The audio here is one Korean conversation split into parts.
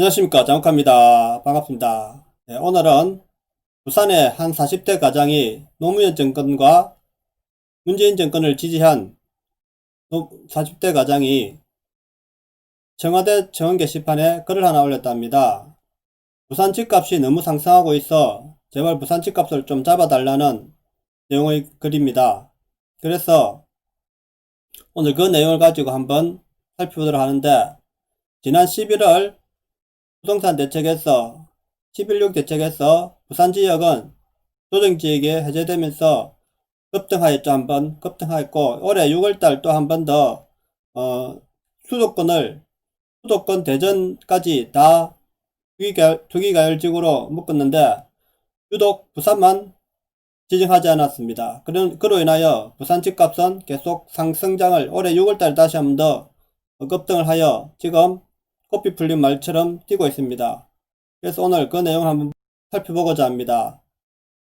안녕하십니까. 장욱합니다. 반갑습니다. 네, 오늘은 부산의 한 40대 가장이 노무현 정권과 문재인 정권을 지지한 노- 40대 가장이 청와대 청원 게시판에 글을 하나 올렸답니다. 부산 집값이 너무 상승하고 있어 제발 부산 집값을 좀 잡아달라는 내용의 글입니다. 그래서 오늘 그 내용을 가지고 한번 살펴보도록 하는데 지난 11월 부동산 대책에서 11.6 대책에서 부산 지역은 조정지역에 해제되면서 급등하였죠 한번 급등하였고 올해 6월달 또 한 번 더 어, 수도권을 수도권 대전까지 다 투기가, 투기가열지구로 묶었는데 유독 부산만 지정하지 않았습니다. 그런, 그로 인하여 부산 집값은 계속 상승장을 올해 6월달 다시 한 번 더 급등을 하여 지금 꽃피 풀린 말처럼 뛰고 있습니다. 그래서 오늘 그 내용을 한번 살펴보고자 합니다.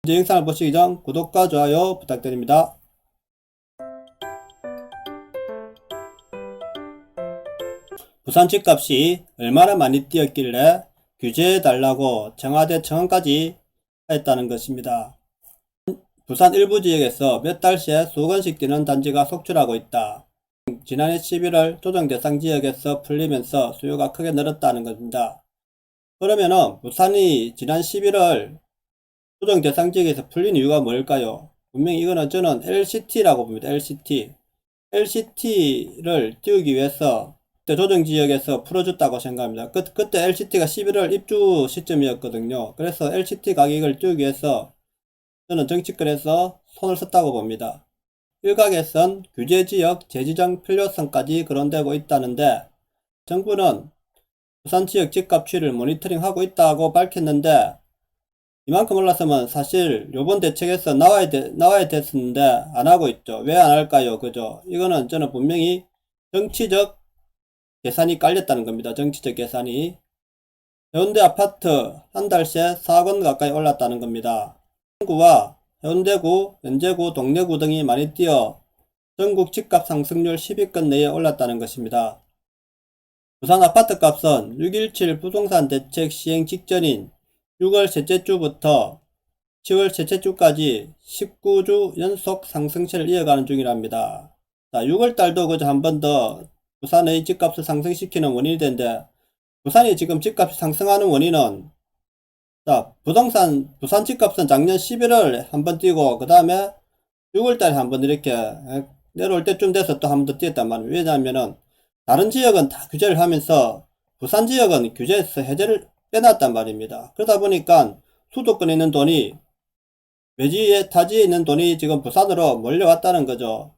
먼저 영상을 보시기 전 구독과 좋아요 부탁드립니다. 부산 집값이 얼마나 많이 뛰었길래 규제해달라고 청와대 청원까지 했다는 것입니다. 부산 일부 지역에서 몇 달새 수건씩 뛰는 단지가 속출하고 있다. 지난해 11월 조정 대상 지역에서 풀리면서 수요가 크게 늘었다는 겁니다. 그러면은 부산이 지난 11월 조정 대상 지역에서 풀린 이유가 뭘까요? 분명히 이거는 저는 LCT라고 봅니다. LCT. LCT를 띄우기 위해서 그때 조정 지역에서 풀어줬다고 생각합니다. 그, 그때 LCT가 11월 입주 시점이었거든요. 그래서 LCT 가격을 띄우기 위해서 저는 정치권에서 손을 썼다고 봅니다. 일각에선 규제지역 재지정 필요성까지 거론되고 있다는데 정부는 부산 지역 집값 추이를 모니터링하고 있다고 밝혔는데 이만큼 올랐으면 사실 요번 대책에서 나와야 돼, 나와야 됐었는데 안 하고 있죠. 왜 안 할까요? 그죠? 이거는 저는 분명히 정치적 계산이 깔렸다는 겁니다. 정치적 계산이. 해운대 아파트 한 달 새 4억 원 가까이 올랐다는 겁니다. 구와 해운대구, 연제구, 동래구 등이 많이 뛰어 전국 집값 상승률 10위권 내에 올랐다는 것입니다. 부산 아파트 값은 6.17 부동산 대책 시행 직전인 6월 셋째 주부터 10월 셋째 주까지 19주 연속 상승세를 이어가는 중이랍니다. 자, 6월 달도 그저 한 번 더 부산의 집값을 상승시키는 원인이 된데 부산이 지금 집값이 상승하는 원인은 자, 부동산, 부산 집값은 작년 11월 한 번 뛰고, 그 다음에 6월달에 한 번 이렇게 내려올 때쯤 돼서 또 한 번 더 뛰었단 말이에요. 왜냐하면은, 다른 지역은 다 규제를 하면서, 부산 지역은 규제에서 해제를 빼놨단 말입니다. 그러다 보니까, 수도권에 있는 돈이, 외지에, 타지에 있는 돈이 지금 부산으로 몰려왔다는 거죠.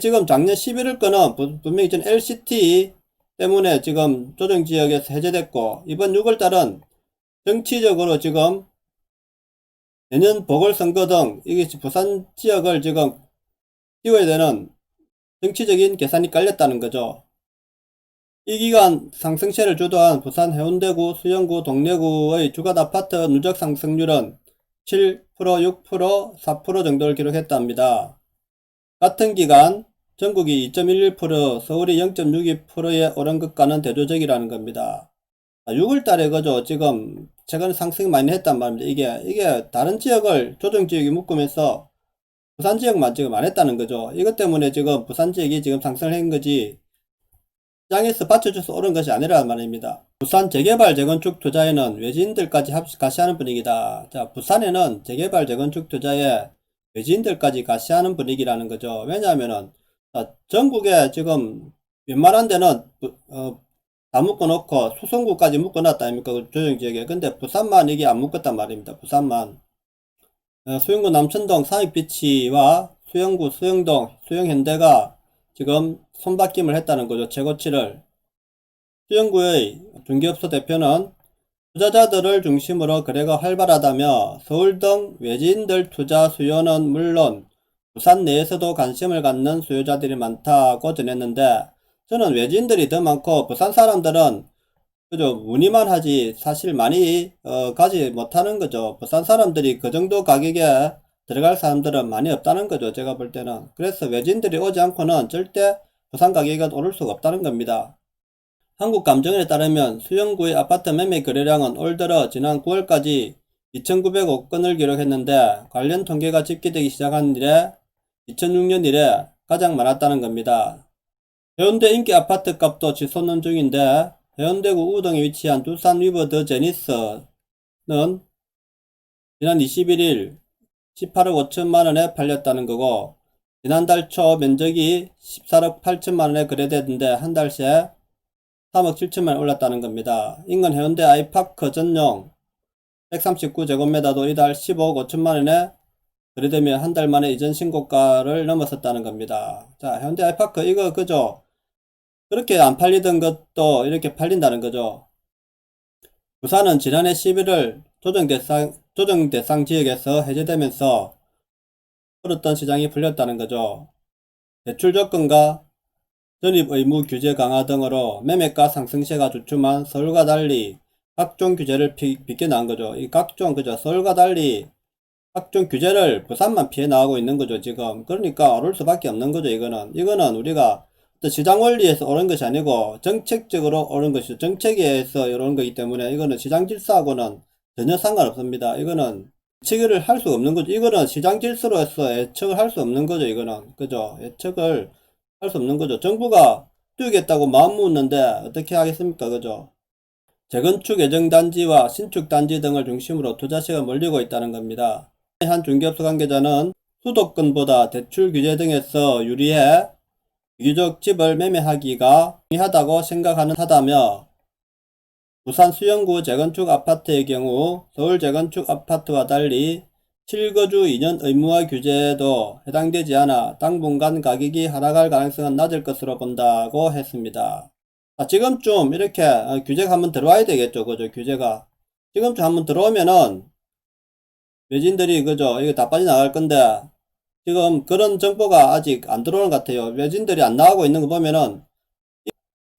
지금 작년 11월 거는 분- 분명히 전 LCT 때문에 지금 조정 지역에서 해제됐고, 이번 6월 달은 정치적으로 지금 내년 보궐선거 등 이게 부산 지역을 지금 띄워야 되는 정치적인 계산이 깔렸다는 거죠. 이 기간 상승세를 주도한 부산 해운대구, 수영구, 동래구의 주간 아파트 누적 상승률은 7%, 6%, 4% 정도를 기록했답니다. 같은 기간 전국이 2.11%, 서울이 0.62%에 오른 것과는 대조적이라는 겁니다. 6월 달에 그죠 지금 최근에 상승이 많이 했단 말입니다. 이게 이게 다른 지역을 조정 지역이 묶으면서 부산 지역만 지금 안 했다는 거죠. 이것 때문에 지금 부산 지역이 지금 상승을 한 거지 시장에서 받쳐줘서 오른 것이 아니라는 말입니다. 부산 재개발 재건축 투자에는 외지인들까지 합- 가시하는 분위기다. 자, 부산에는 재개발 재건축 투자에 외지인들까지 가시하는 분위기라는 거죠. 왜냐하면은 자, 전국에 지금 웬만한 데는 부- 어, 다 묶어놓고 수성구까지 묶어놨다 아닙니까? 그 조정지역에. 근데 부산만 이게 안 묶었단 말입니다. 부산만. 어, 수영구 남천동 상익비치와 수영구 수영동 수영현대가 지금 손바뀜을 했다는 거죠. 재고치를. 수영구의 중개업소 대표는 투자자들을 중심으로 거래가 활발하다며 서울 등 외지인들 투자 수요는 물론 부산 내에서도 관심을 갖는 수요자들이 많다고 전했는데 저는 외지인들이 더 많고 부산 사람들은 그죠 문의만 하지 사실 많이 어, 가지 못하는 거죠. 부산 사람들이 그 정도 가격에 들어갈 사람들은 많이 없다는 거죠. 제가 볼 때는. 그래서 외지인들이 오지 않고는 절대 부산 가격이 오를 수가 없다는 겁니다. 한국 감정원에 따르면 수영구의 아파트 매매 거래량은 올 들어 지난 9월까지 2,905건을 기록했는데 관련 통계가 집계되기 시작한 이래 2006년 이래 가장 많았다는 겁니다. 해운대 인기 아파트 값도 치솟는 중인데 해운대구 우동에 위치한 두산 위버 더 제니스는 지난 21일 18억 5천만 원에 팔렸다는 거고 지난달 초 면적이 14억 8천만 원에 거래되던데 한 달 새 3억 7천만 원 올랐다는 겁니다. 인근 해운대 아이파크 전용 139제곱미터도 이달 15억 5천만 원에 거래되며 한 달 만에 이전 신고가를 넘어섰다는 겁니다. 자, 해운대 아이파크 이거 그죠? 그렇게 안 팔리던 것도 이렇게 팔린다는 거죠. 부산은 지난해 11월 조정 대상, 조정 대상 지역에서 해제되면서 풀었던 시장이 풀렸다는 거죠. 대출 조건과 전입 의무 규제 강화 등으로 매매가 상승세가 주춤한 서울과 달리 각종 규제를 피, 빗겨 나온 거죠. 이 각종 그죠. 서울과 달리 각종 규제를 부산만 피해 나가고 있는 거죠, 지금. 그러니까 오를 수밖에 없는 거죠, 이거는. 이거는 우리가 어떤 시장 원리에서 오른 것이 아니고 정책적으로 오른 것이죠. 정책에서 이런 거기 때문에 이거는 시장 질서하고는 전혀 상관없습니다. 이거는 예측을 할 수 없는 거죠. 이거는 시장 질서로서 예측을 할 수 없는 거죠, 이거는. 그죠? 예측을 할 수 없는 거죠. 정부가 뛰겠다고 마음 먹는데 어떻게 하겠습니까? 그죠? 재건축 예정 단지와 신축 단지 등을 중심으로 투자세가 몰리고 있다는 겁니다. 한 중개업소 관계자는 수도권보다 대출 규제 등에서 유리해 비교적 집을 매매하기가 용이하다고 생각하는 하다며 부산 수영구 재건축 아파트의 경우 서울 재건축 아파트와 달리 실거주 2년 의무화 규제에도 해당되지 않아 당분간 가격이 하락할 가능성은 낮을 것으로 본다고 했습니다. 아, 지금쯤 이렇게 어, 규제가 한번 들어와야 되겠죠. 그죠? 규제가. 지금쯤 한번 들어오면은 외진들이 그죠? 이거 다 빠져나갈 건데 지금 그런 정보가 아직 안 들어오는 것 같아요. 외진들이 안 나가고 있는 거 보면은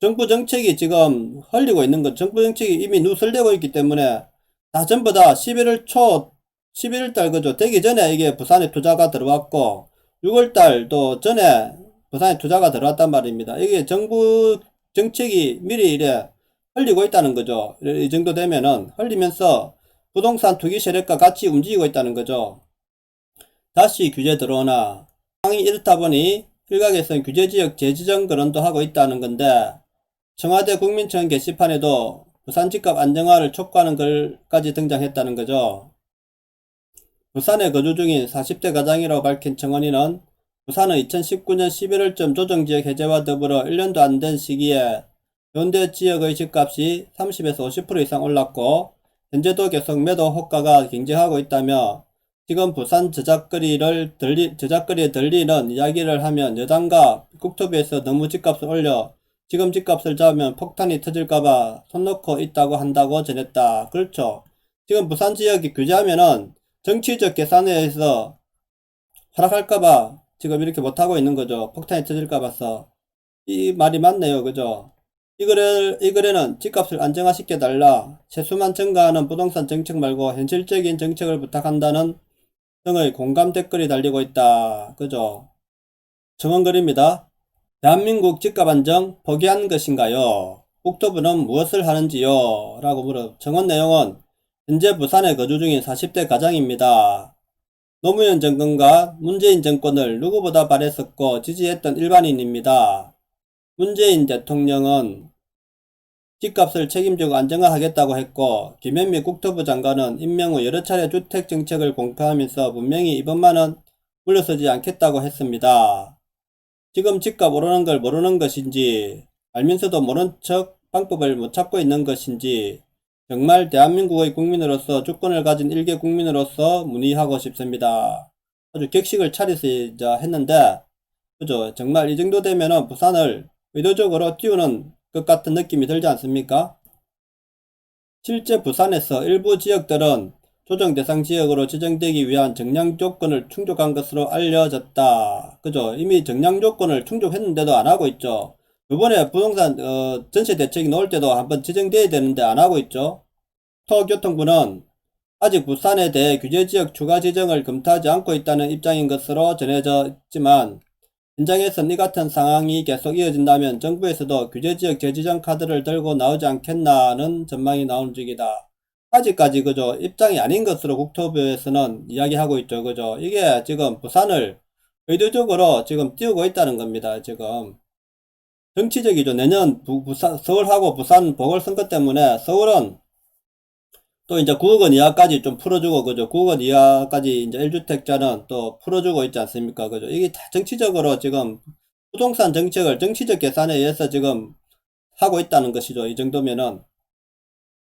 정부 정책이 지금 흘리고 있는 것, 정부 정책이 이미 누설되고 있기 때문에 다 전부 다 11월 초, 11월 달 그죠? 되기 전에 이게 부산에 투자가 들어왔고 6월 달도 전에 부산에 투자가 들어왔단 말입니다. 이게 정부 정책이 미리 이래 흘리고 있다는 거죠. 이 정도 되면은 흘리면서 부동산 투기 세력과 같이 움직이고 있다는 거죠. 다시 규제 들어오나 상황이 이렇다 보니 일각에서는 규제지역 재지정 거론도 하고 있다는 건데 청와대 국민청 게시판에도 부산 집값 안정화를 촉구하는 글까지 등장했다는 거죠. 부산에 거주 중인 40대 가장이라고 밝힌 청원인은 부산은 2019년 11월쯤 조정지역 해제와 더불어 1년도 안 된 시기에 현대 지역의 집값이 30에서 50% 이상 올랐고 현재도 계속 매도 호가가 경쟁하고 있다며 지금 부산 저작거리를 들리, 저작거리에 들리는 이야기를 하면 여당과 국토부에서 너무 집값을 올려 지금 집값을 잡으면 폭탄이 터질까봐 손 놓고 있다고 한다고 전했다. 그렇죠. 지금 부산 지역이 규제하면은 정치적 계산에 의해서 하락할까봐 지금 이렇게 못하고 있는 거죠. 폭탄이 터질까봐서. 이 말이 맞네요. 그죠? 이 글에, 이 글에는 집값을 안정화시켜달라. 세수만 증가하는 부동산 정책 말고 현실적인 정책을 부탁한다는 등의 공감 댓글이 달리고 있다. 그죠? 정원 글입니다. 대한민국 집값 안정 포기한 것인가요? 국토부는 무엇을 하는지요? 라고 물어. 정원 내용은 현재 부산에 거주 중인 40대 가장입니다. 노무현 정권과 문재인 정권을 누구보다 바랬었고 지지했던 일반인입니다. 문재인 대통령은 집값을 책임지고 안정화하겠다고 했고 김현미 국토부 장관은 임명 후 여러 차례 주택 정책을 공표하면서 분명히 이번만은 물러서지 않겠다고 했습니다. 지금 집값 오르는 걸 모르는 것인지 알면서도 모른 척 방법을 못 찾고 있는 것인지 정말 대한민국의 국민으로서 주권을 가진 일개 국민으로서 문의하고 싶습니다. 아주 격식을 차리자 했는데 그죠? 정말 이 정도 되면은 부산을 의도적으로 띄우는 것 같은 느낌이 들지 않습니까? 실제 부산에서 일부 지역들은 조정 대상 지역으로 지정되기 위한 정량 조건을 충족한 것으로 알려졌다. 그죠? 이미 정량 조건을 충족했는데도 안 하고 있죠. 이번에 부동산 어, 전세 대책이 나올 때도 한번 지정돼야 되는데 안 하고 있죠. 터교통부는 아직 부산에 대해 규제 지역 추가 지정을 검토하지 않고 있다는 입장인 것으로 전해져 있지만 현장에서는 이 같은 상황이 계속 이어진다면 정부에서도 규제지역 재지정 카드를 들고 나오지 않겠나는 전망이 나오는 중이다. 아직까지 그죠 입장이 아닌 것으로 국토부에서는 이야기하고 있죠. 그죠 이게 지금 부산을 의도적으로 지금 띄우고 있다는 겁니다 지금. 정치적이죠. 내년 부, 부산 서울하고 부산 보궐선거 때문에 서울은 또 이제 9억 원 이하까지 좀 풀어주고 그죠 9억 원 이하까지 이제 1주택자는 또 풀어주고 있지 않습니까 그죠 이게 다 정치적으로 지금 부동산 정책을 정치적 계산에 의해서 지금 하고 있다는 것이죠 이 정도면은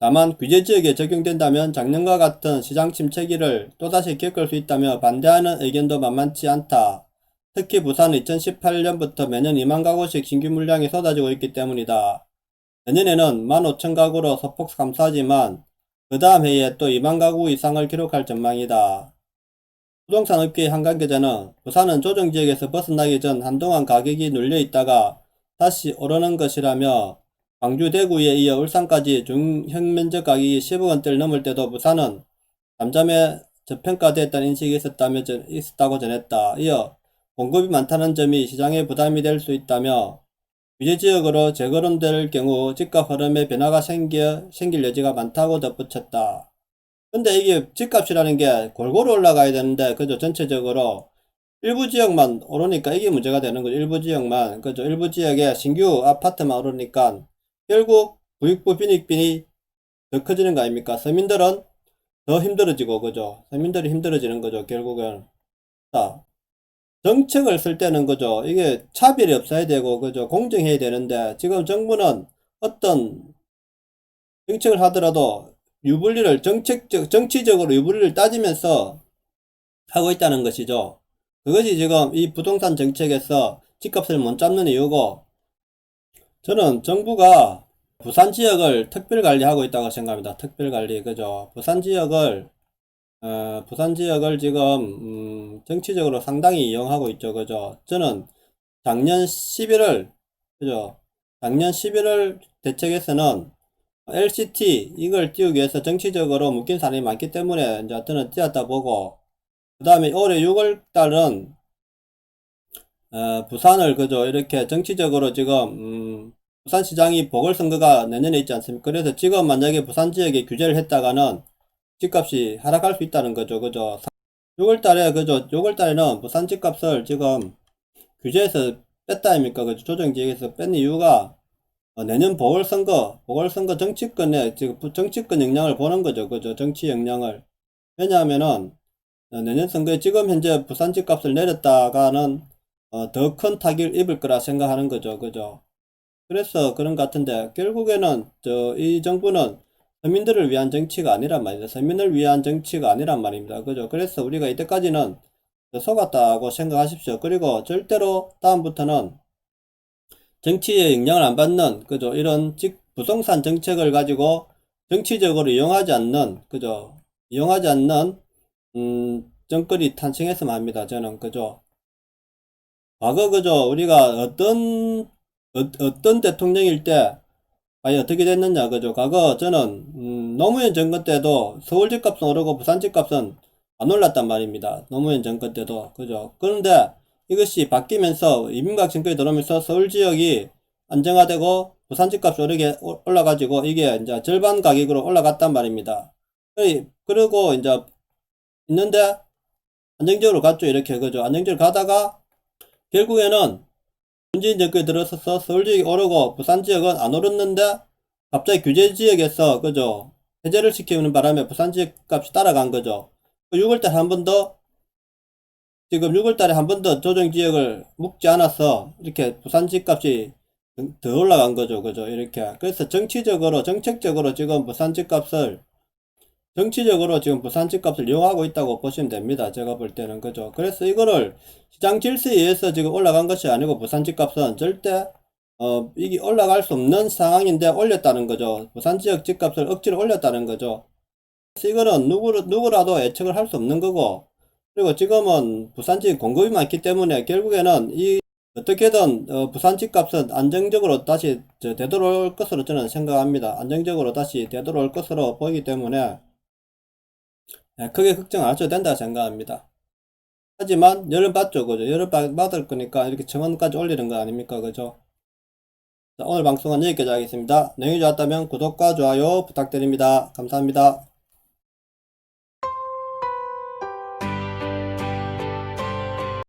다만 규제 지역에 적용된다면 작년과 같은 시장 침체기를 또다시 겪을 수 있다며 반대하는 의견도 만만치 않다. 특히 부산은 2018년부터 매년 2만 가구씩 신규 물량이 쏟아지고 있기 때문이다. 내년에는 15,000 가구로 소폭 감소하지만 그 다음 해에 또 2만 가구 이상을 기록할 전망이다. 부동산 업계의 한 관계자는 부산은 조정 지역에서 벗어나기 전 한동안 가격이 눌려 있다가 다시 오르는 것이라며 광주, 대구에 이어 울산까지 중형 면적 가격이 10억 원대를 넘을 때도 부산은 잠잠해 저평가됐다는 인식이 있었다며, 전- 있었다고 전했다. 이어 공급이 많다는 점이 시장에 부담이 될 수 있다며 규제지역으로 재거론될 경우 집값 흐름에 변화가 생겨, 생길 여지가 많다고 덧붙였다. 근데 이게 집값이라는 게 골고루 올라가야 되는데 그저 전체적으로 일부 지역만 오르니까 이게 문제가 되는 거죠. 일부 지역만 그죠. 일부 지역에 신규 아파트만 오르니까 결국 부익부 빈익빈이 더 커지는 거 아닙니까? 서민들은 더 힘들어지고 그죠. 서민들이 힘들어지는 거죠. 결국은 자 정책을 쓸 때는 그죠. 이게 차별이 없어야 되고 그죠. 공정해야 되는데 지금 정부는 어떤 정책을 하더라도 유불리를 정책적 정치적으로 유불리를 따지면서 하고 있다는 것이죠. 그것이 지금 이 부동산 정책에서 집값을 못 잡는 이유고 저는 정부가 부산 지역을 특별 관리하고 있다고 생각합니다. 특별 관리, 그죠? 부산 지역을, 어, 부산 지역을 지금, 음, 정치적으로 상당히 이용하고 있죠. 그죠? 저는 작년 11월, 그죠? 작년 11월 대책에서는 LCT, 이걸 띄우기 위해서 정치적으로 묶인 사람이 많기 때문에 이제 저는 띄었다 보고, 그 다음에 올해 6월 달은 어, 부산을 그죠 이렇게 정치적으로 지금 음, 부산시장이 보궐선거가 내년에 있지 않습니까? 그래서 지금 만약에 부산 지역에 규제를 했다가는 집값이 하락할 수 있다는 거죠, 그죠? 6월 달에 그죠? 6월 달에는 부산 집값을 지금 규제에서 뺐다 아닙니까? 그죠? 조정 지역에서 뺀 이유가 어, 내년 보궐선거, 보궐선거 정치권에 지금 부- 정치권 영향을 보는 거죠, 그죠? 정치 영향을. 왜냐하면은 어, 내년 선거에 지금 현재 부산 집값을 내렸다가는 어, 더큰 타격을 입을 거라 생각하는 거죠. 그죠? 그래서 그런 것 같은데, 결국에는, 저, 이 정부는 서민들을 위한 정치가 아니란 말이죠. 서민을 위한 정치가 아니란 말입니다. 그죠? 그래서 우리가 이때까지는 속았다고 생각하십시오. 그리고 절대로 다음부터는 정치에 영향을 안 받는, 그죠? 이런 직, 부동산 정책을 가지고 정치적으로 이용하지 않는, 그죠? 이용하지 않는, 음, 정권이 탄생했으면 합니다. 저는, 그죠? 과거 그죠 우리가 어떤 어, 떤 대통령일 때 아니 어떻게 됐느냐 그죠? 과거 저는 음, 노무현 정권 때도 서울 집값은 오르고 부산 집값은 안 올랐단 말입니다. 노무현 정권 때도 그죠? 그런데 이것이 바뀌면서 이민박 정권이 들어오면서 서울 지역이 안정화되고 부산 집값이 오르게 오- 올라가지고 이게 이제 절반 가격으로 올라갔단 말입니다. 그리- 그리고 이제 있는데 안정적으로 갔죠 이렇게 그죠? 안정적으로 가다가 결국에는 문재인 정권이 들어서서 서울 지역이 오르고 부산 지역은 안 오르는데 갑자기 규제 지역에서 그죠 해제를 시키는 바람에 부산 지역 값이 따라간 거죠. 6월달에 한번 더 지금 6월달에 한 번 더 조정 지역을 묶지 않아서 이렇게 부산 지역 값이 더 올라간 거죠. 그죠 이렇게 그래서 정치적으로 정책적으로 지금 부산 지역 값을 정치적으로 지금 부산 집값을 이용하고 있다고 보시면 됩니다. 제가 볼 때는 그죠. 그래서 이거를 시장 질서에 의해서 지금 올라간 것이 아니고 부산 집값은 절대 어 이게 올라갈 수 없는 상황인데 올렸다는 거죠. 부산 지역 집값을 억지로 올렸다는 거죠. 그래서 이거는 누구 누구라도 예측을 할 수 없는 거고 그리고 지금은 부산 지역 공급이 많기 때문에 결국에는 이 어떻게든 어, 부산 집값은 안정적으로 다시 저 되돌아올 것으로 저는 생각합니다. 안정적으로 다시 되돌아올 것으로 보이기 때문에 예, 크게 걱정 안 하셔도 된다 생각합니다. 하지만 열은 받죠, 그죠? 열은 받- 받을 거니까 이렇게 정원까지 올리는 거 아닙니까, 그죠? 자, 오늘 방송은 여기까지 하겠습니다. 내용이 좋았다면 구독과 좋아요 부탁드립니다. 감사합니다.